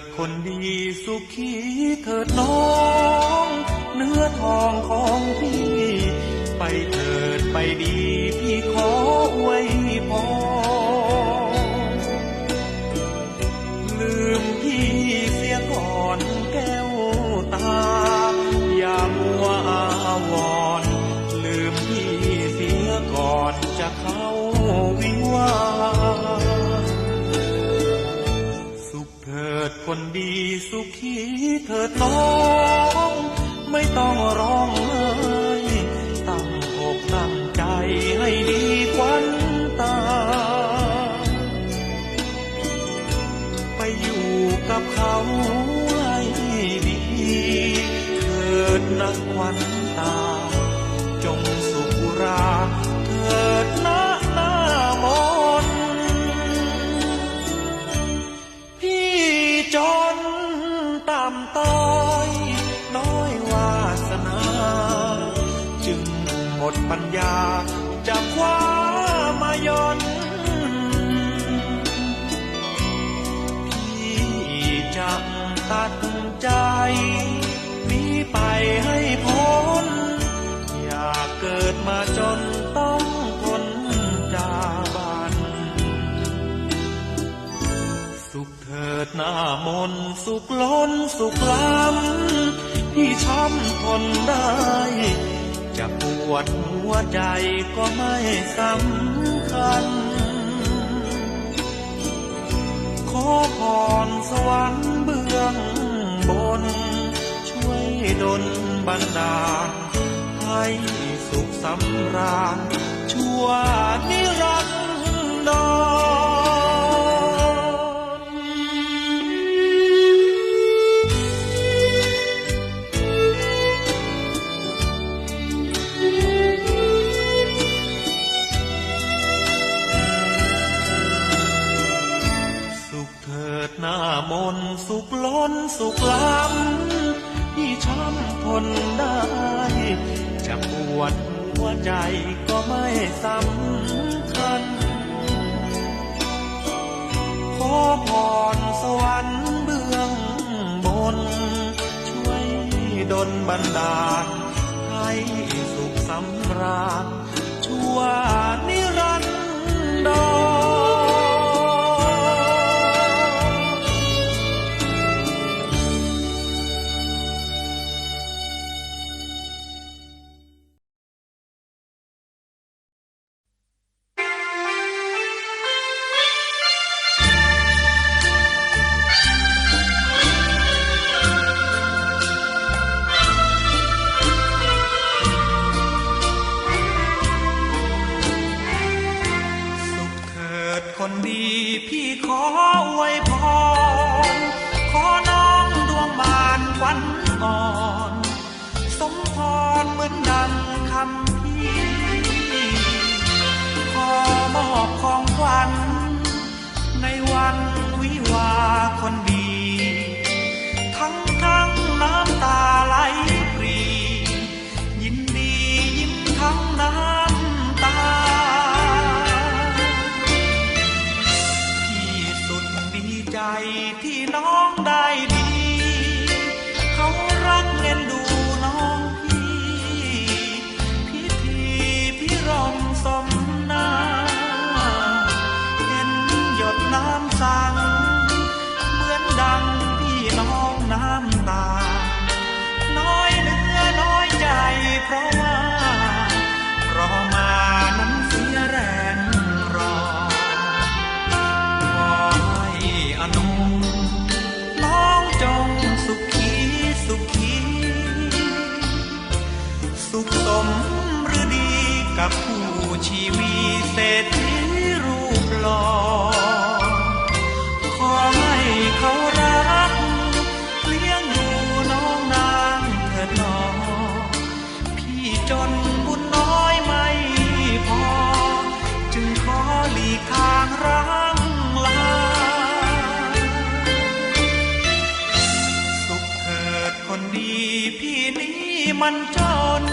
ดคนดีสุขีเถิดน้อง เนื้อทองของพี่ ไปเถิดไปดี คนดีสุขีเธอต้อง ไม่ต้องร้อง ดปัญญาจะคว้ามายนพี่จะตัดใจหนีไปให้พ้น อย่าเกิดมาจนต้องทนจาบัน สุขเถิดหน้ามนสุขล้นสุขล้ำพี่ช้ำทนได้ วดหัวใจก็ไม่สำคัญ ขอพรสวรรค์เบื้องบน ช่วยดลบันดาลให้สุขสำราญชั่วนิรันดร มนสุขล้นสุขล้ำที่ช้ำทนได้ จะปวดหัวใจก็ไม่สำคัญ ขอพรสวรรค์เบื้องบน ช่วยดลบันดาลให้สุขสำราญชั่วนิรันดร ของขวัญับผู้ชีวีเศรษฐีรูปหล่อขอให้เขารัก เลี้ยงดูน้องนางเถิดหนอ พี่จนบุญน้อยไม่พอ จึงขอหลีกทางร้างลา สุขเถิดคนดีพี่นี้มันจน